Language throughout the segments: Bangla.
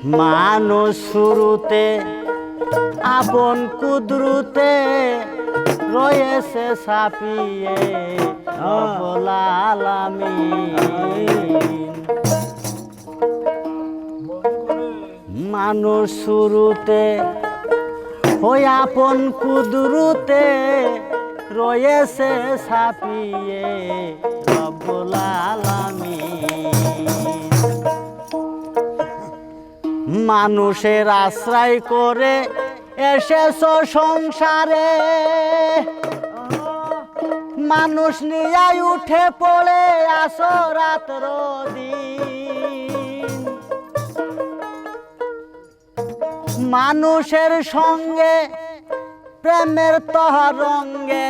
মানুষ শুরুতে আপন কুদরুতে রয়েছে সাপিয়ে আলামিন মানুষ শুরুতে ওই আপন কুদরুতে রয়েছে সাপিয়ে আলামিন মানুষের আশ্রয় করে এসেছ সংসারে। মানুষ নিয়ে উঠে পড়ে আসো দিন। মানুষের সঙ্গে প্রেমের তহরঙ্গে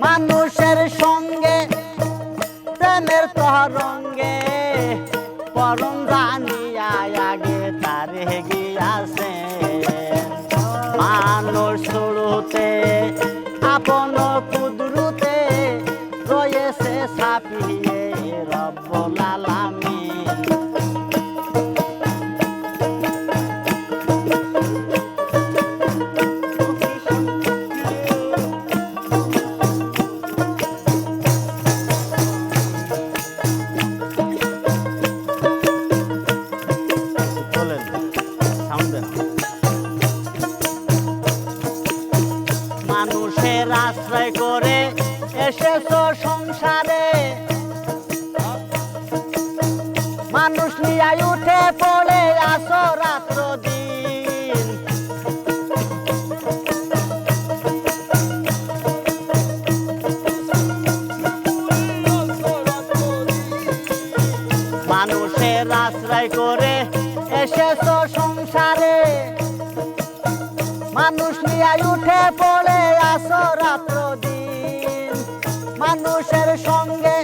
মানুষের সঙ্গে প্রেমের তহরঙ্গে পরম আগে তারে গিয়াছে মানুষ শুরুতে আপন কুদরুতে রয়েছে সাপিয়ে রব্বুল আলামিন। এসেছ সংসারে। মানুষ নিয়ে উঠে পড়ে আসো রাত্র দিন। মানুষের আশ্রয় করে এসেছ সংসারে। মানুষ নিয়ে উঠে পড়ে আসো রাত্র দিন মানুষের সঙ্গে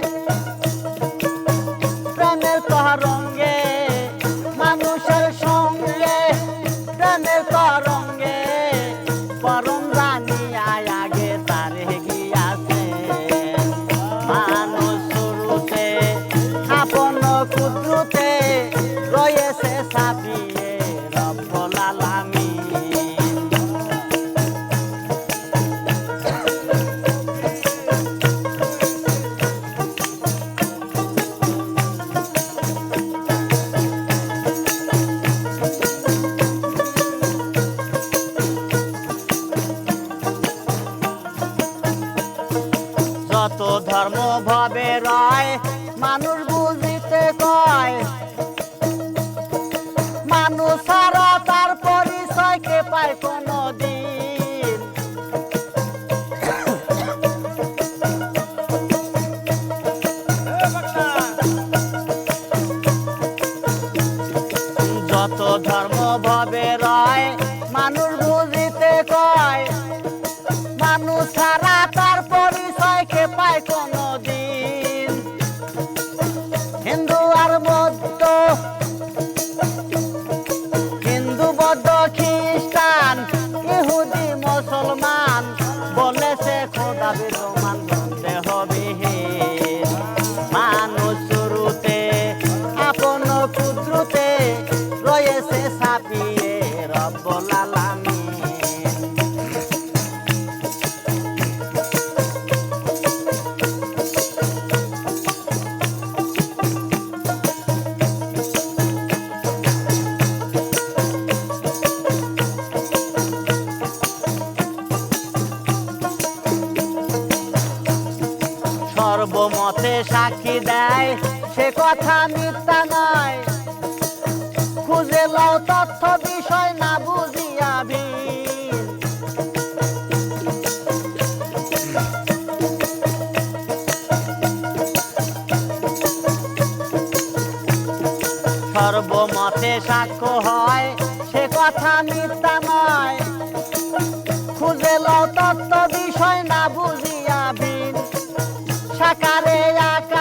মানুষ রয়েছে সাপিয়ে রব্বুল আলামিন সর্বমতে সাক্ষী দেয় সে কথা মিথ্যা নয়। খুঁজে লও তথ্য বিষয় না বুঝিয়া সর্বমতে সাক্ষ্য হয়, সে কথা মিথ্যা নয়। খুঁজে লও তত্ত্ব বিষয় না বুঝিয়া ভিন সাকারে আকার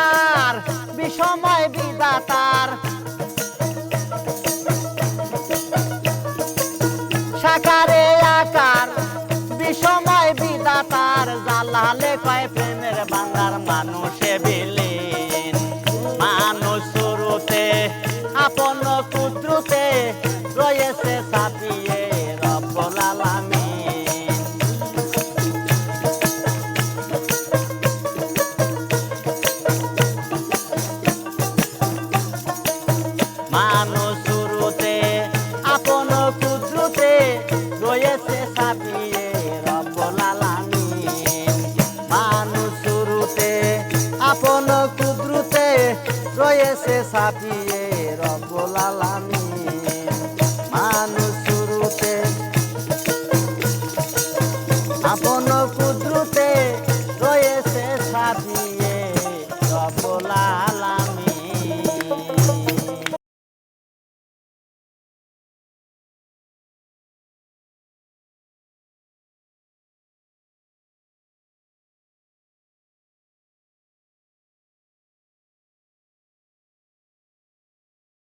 জালালে কয় প্রেমের বাংলার মানুষে বিলীন। মানুষ শুরুতে আপন কুদ্রুতে রয়েছে রব্বুল মানুষ আপন সাথিয়ে রব্বুল আলামিন